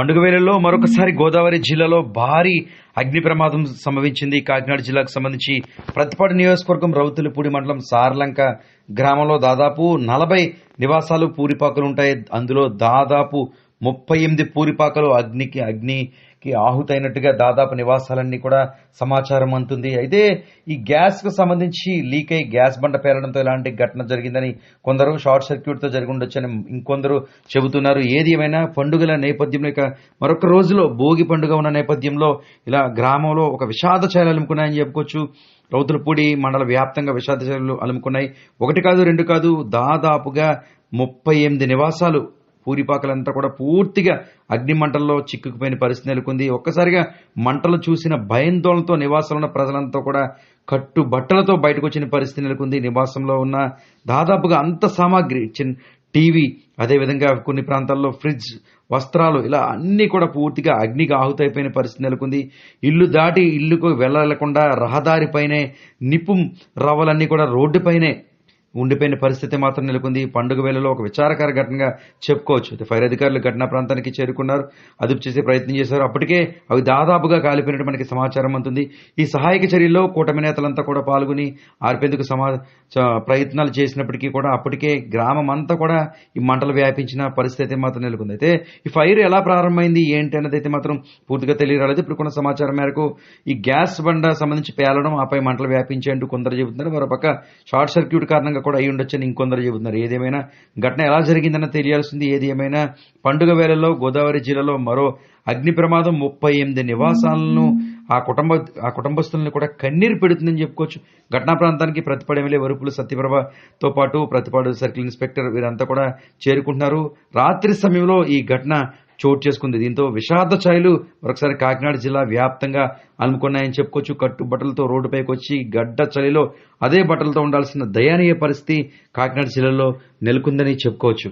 పండుగ వేళల్లో మరొకసారి గోదావరి జిల్లాలో భారీ అగ్ని ప్రమాదం సంభవించింది. కాకినాడ జిల్లాకు సంబంధించి ప్రతిపాడు నియోజకవర్గం రౌతులపూడి మండలం సార్లంక గ్రామంలో దాదాపు నలభై నివాసాలు పూరిపాకులు ఉంటాయి. అందులో దాదాపు ముప్పై ఎనిమిది పూరిపాకలు అగ్నికి అగ్నికి ఆహుతైనట్టుగా దాదాపు నివాసాలన్నీ కూడా సమాచారం అందుతుంది. అయితే ఈ గ్యాస్కు సంబంధించి లీక్ అయి గ్యాస్ బండ పేలడంతో ఇలాంటి ఘటన జరిగిందని కొందరు షార్ట్ సర్క్యూట్తో జరిగి ఉండొచ్చని ఇంకొందరు చెబుతున్నారు. ఏది ఏమైనా పండుగల నేపథ్యంలో ఇక మరొక రోజులో భోగి పండుగ ఉన్న నేపథ్యంలో ఇలా గ్రామంలో ఒక విషాద ఛాయలు అలుముకున్నాయని చెప్పుకోవచ్చు. రౌతులపూడి మండల వ్యాప్తంగా విషాద చర్యలు అలుముకున్నాయి. ఒకటి కాదు రెండు కాదు దాదాపుగా ముప్పై ఎనిమిది నివాసాలు పూరిపాకలంతా కూడా పూర్తిగా అగ్నిమంటల్లో చిక్కుకుపోయిన పరిస్థితి నెలకొంది. ఒక్కసారిగా మంటలు చూసిన భయాందోళనతో నివాసంలో ఉన్న ప్రజలంతా కూడా కట్టు బట్టలతో బయటకు వచ్చిన పరిస్థితి నెలకొంది. నివాసంలో ఉన్న దాదాపుగా అంత సామాగ్రి చిన్న టీవీ అదేవిధంగా కొన్ని ప్రాంతాల్లో ఫ్రిడ్జ్ వస్త్రాలు ఇలా అన్నీ కూడా పూర్తిగా అగ్నికి ఆహుతైపోయిన పరిస్థితి నెలకొంది. ఇల్లు దాటి ఇల్లుకు వెళ్ళకుండా రహదారిపైనే నిపుం రవ్వలన్నీ కూడా రోడ్డుపైనే ఉండిపోయిన పరిస్థితి మాత్రం నెలకొంది. పండుగ వేళలో ఒక విచారకర ఘటనగా చెప్పుకోవచ్చు. అయితే ఫైర్ అధికారులు ఘటనా ప్రాంతానికి చేరుకున్నారు. అదుపు చేసే ప్రయత్నం చేశారు. అప్పటికే అవి దాదాపుగా కాలిపోయినట్టు మనకి సమాచారం అందుతుంది ఈ సహాయక చర్యల్లో కూటమి నేతలంతా కూడా పాల్గొని ఆర్పేందుకు సమా చ- ప్రయత్నాలు చేసినప్పటికీ కూడా అప్పటికే గ్రామం అంతా కూడా ఈ మంటలు వ్యాపించిన పరిస్థితి మాత్రం నెలకొంది. అయితే ఈ ఫైర్ ఎలా ప్రారంభమైంది? ఏంటి అన్నది అయితే మాత్రం పూర్తిగా తెలియరాలేదు. ఇప్పుడు సమాచారం మేరకు ఈ గ్యాస్ బండ సంబంధించి పేలడం ఆపై మంటలు వ్యాపించేందుకు కొందరు చెబుతున్నారు. మరోపక్క షార్ట్ సర్క్యూట్ కారణంగా కారణంగా కూడా అయి ఉండొచ్చని ఇంకొందరు చెబుతున్నారు. ఏదేమైనా ఘటన ఎలా జరిగిందన్న తెలియాల్సింది. ఏది ఏమైనా పండుగ వేళల్లో గోదావరి జిల్లాలో మరో అగ్ని ప్రమాదం ముప్పై ఎనిమిది నివాసాలను ఆ కుటుంబ ఆ కుటుంబస్తులను కూడా కన్నీరు పెడుతుందని చెప్పుకోవచ్చు. ఘటనా ప్రాంతానికి ప్రతిపాడు ఎమ్మెల్యే వరుపులు సత్యప్రభతో పాటు ప్రతిపాడు సర్కిల్ ఇన్స్పెక్టర్ వీరంతా కూడా చేరుకుంటున్నారు. రాత్రి సమయంలో ఈ ఘటన చోటు చేసుకుంది. దీంతో విషాద ఛాయలు మరొకసారి కాకినాడ జిల్లా వ్యాప్తంగా అలుముకున్నాయని చెప్పుకోవచ్చు. కట్టు బట్టలతో రోడ్డుపైకి వచ్చి గడ్డ చలిలో అదే బట్టలతో ఉండాల్సిన దయనీయ పరిస్థితి కాకినాడ జిల్లాలో నెలకొందని చెప్పుకోవచ్చు.